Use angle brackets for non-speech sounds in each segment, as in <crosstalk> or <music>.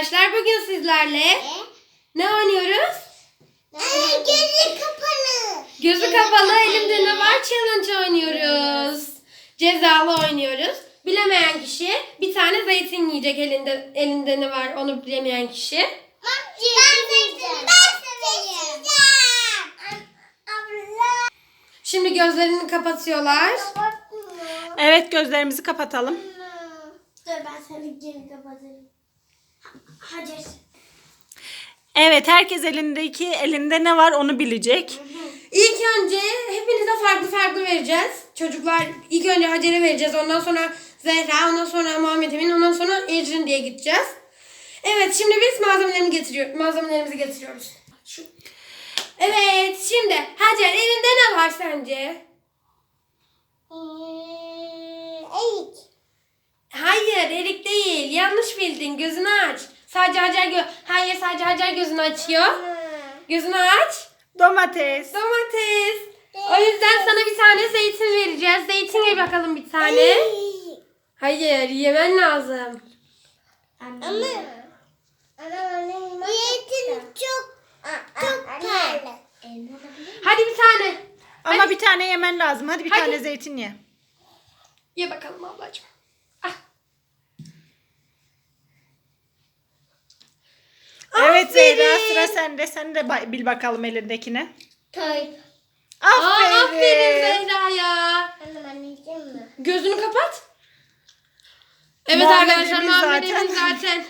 arkadaşlar. Bugün sizlerle ne oynuyoruz? Gözü kapalı. Gözü kapalı elimde ne var challenge oynuyoruz. Cezalı oynuyoruz. Bilemeyen kişi bir tane zeytin yiyecek elinde elinde ne var onu bilemeyen kişi. Ben. Abla. Şimdi gözlerini kapatıyorlar. Evet gözlerimizi kapatalım. Dur ben senin geri kapatırım. Hacer. Evet herkes elindeki elinde ne var onu bilecek. İlk önce hepinize farklı farklı vereceğiz. Çocuklar ilk önce Hacer'e vereceğiz. Ondan sonra Zehra, ondan sonra Muhammed Emin, ondan sonra Ecrin diye gideceğiz. Evet şimdi biz malzemelerimizi getiriyor, malzemelerimizi getiriyoruz. Şu. Evet şimdi Hacer elinde ne var sence? Eğik. Hayır erik değil. Yanlış bildin. Gözünü aç. Sadece Hacer gö Hayır sadece Hacer gözünü açıyor. Gözünü aç. Domates. Domates. O yüzden sana bir tane zeytin vereceğiz. Zeytin ye bakalım bir tane. Hayır yemen lazım. Ama. Yiğitin çok çok pahalı. Hadi bir tane. Ama bir tane yemen lazım. Hadi bir Hadi. tane zeytin ye. Ye bakalım ablacığım. Ah. Evet Zehra Aferin. sıra sende. Sen de ba- bil bakalım elindekine. Toy. Aa, Aferin. aferin Zehra ya. Annem anneciğim mi? Gözünü kapat. Evet arkadaşlar Emin Muhammed zaten.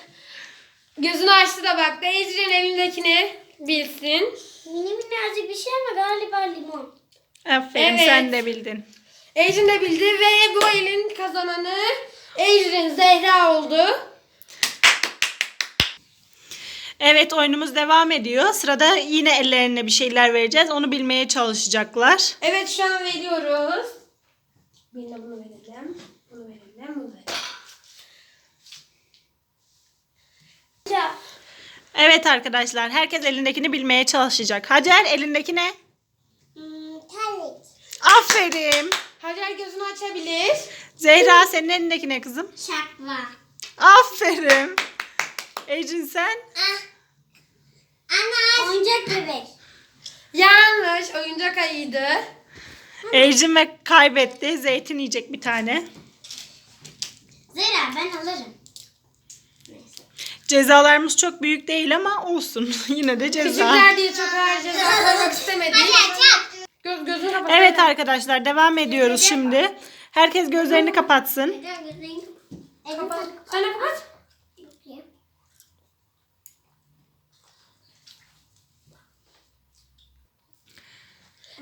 Gözünü açtı da bak. Ecrin elindekini bilsin. Mini minnacık bir şey mi? Galiba limon. Aferin Evet. sen de bildin. Ecrin de bildi ve bu elin kazananı Ecrin Zehra oldu. Evet oyunumuz devam ediyor. Sırada yine ellerine bir şeyler vereceğiz. Onu bilmeye çalışacaklar. Evet şu an veriyoruz. Birine bunu verelim. Bunu verelim. Bunu verelim. Ya. Evet arkadaşlar herkes elindekini bilmeye çalışacak. Hacer elindeki ne? Hmm, terlik. Aferin. Hacer gözünü açabilir. Zehra senin elindeki ne kızım? Şapla. Aferin. Ecrin sen? Ah. Oyuncak bebek. Yanlış. Oyuncak ayıydı. Ecrin ve kaybetti. Zeytin yiyecek bir tane. Zera ben alırım. Neyse. Cezalarımız çok büyük değil ama olsun. <laughs> Yine de ceza. Küçükler diye çok ağır ceza koymak istemedik. Göz, gözünü kapat. Evet arkadaşlar devam ediyoruz şimdi. Herkes gözlerini kapatsın. Kapat. Sen de kapat.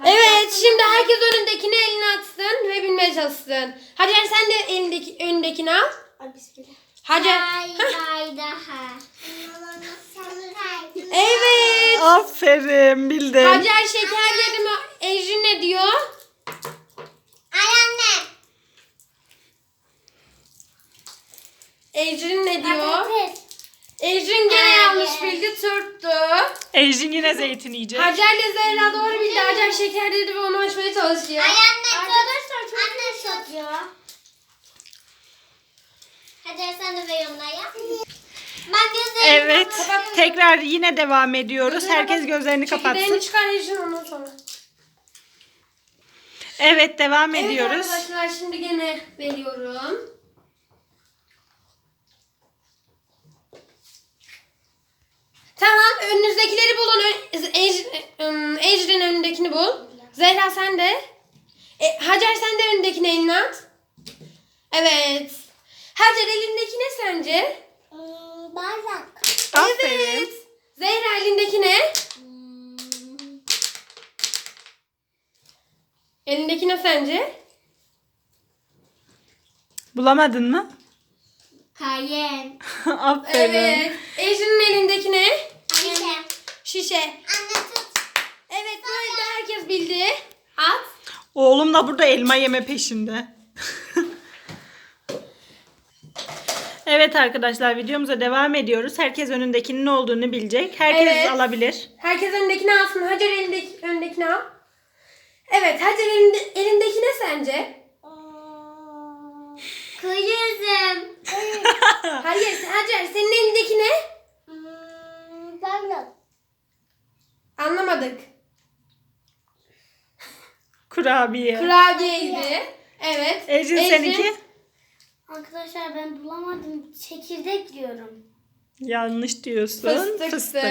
Evet şimdi herkes önündekini eline atsın ve bilmeye çalışsın. Hacer sen de elindeki önündekini al. Ay bismillah. Hacer. Hay hay daha. Evet. Aferin bildin. Hacer şekerlerimi Ejri ne diyor? Ay anne. Ejri ne diyor? Ejri gel. 5 bildi Türk'tü. Ejin yine zeytin yiyecek. Hacer ile Zehra doğru bildi. Hacer şeker dedi ve onu açmaya çalışıyor. Ay anne Arkadaşlar çok anne satıyor. Hacer sen de ver Evet. kapatıyorum. Tekrar yine devam ediyoruz. Herkes gözlerini kapatsın. Çekirdeğini çıkar Ejin ondan sonra. Evet devam Evet ediyoruz. arkadaşlar şimdi gene veriyorum. Tamam önünüzdekileri bulun. Ejrin önündekini bul. Zehra sen de. E, Hacer sen de önündekini eline at. Evet. Hacer elindeki ne sence? Hmm, bardak. Aferin. Evet. Zehra elindeki ne? Hmm, Elindeki ne sence? Bulamadın mı? Kayen. <laughs> Aferin. Evet. Ejrin'in? Anne. Şişe. Anne tut. Evet böyle herkes bildi. At. Oğlum da burada elma yeme peşinde. evet arkadaşlar videomuza devam ediyoruz. Herkes önündekinin ne olduğunu bilecek. Herkes Evet. alabilir. Herkes önündekini alsın. Hacer elindeki, önündekini al. Evet Hacer elinde, elindeki ne sence? Kuyuzum. Hayır Hacer senin elindeki ne? Anlamadık. Kurabiye. Kurabiyeydi. Evet. Ecrin seninki? Arkadaşlar ben bulamadım. Çekirdek diyorum. Yanlış diyorsun. Fıstıktı. Fıstık.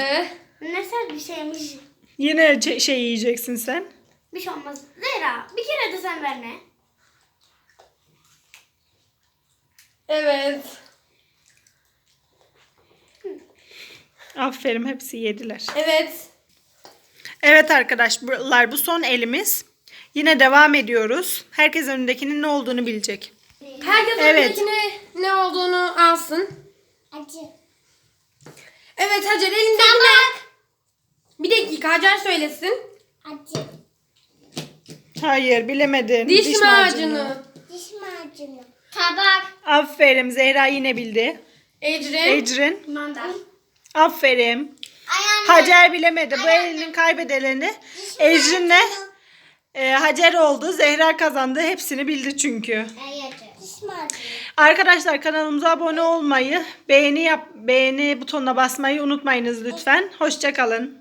Ne sert bir şeymiş. Yine ce- şey yiyeceksin sen. Bir şey olmaz. Zehra bir kere de sen verme. Evet. Aferin hepsi yediler. Evet. Evet arkadaşlar bu son elimiz. Yine devam ediyoruz. Herkes önündekinin ne olduğunu bilecek. Herkes Evet. önündekine ne olduğunu alsın. Acı. Evet Hacer elindekine. Bir dakika Hacer söylesin. Acı. Hayır bilemedin. Diş, macunu. Diş macunu. Tabak. Aferin Zehra yine bildi. Ecrin. Ecrin. Mandal. Aferin. Hacer bilemedi. Bu elinin kaybedeni Ecrin'le e, Hacer oldu. Zehra kazandı. Hepsini bildi çünkü. Arkadaşlar kanalımıza abone olmayı, beğeni yap, beğeni butonuna basmayı unutmayınız lütfen. Hoşça kalın.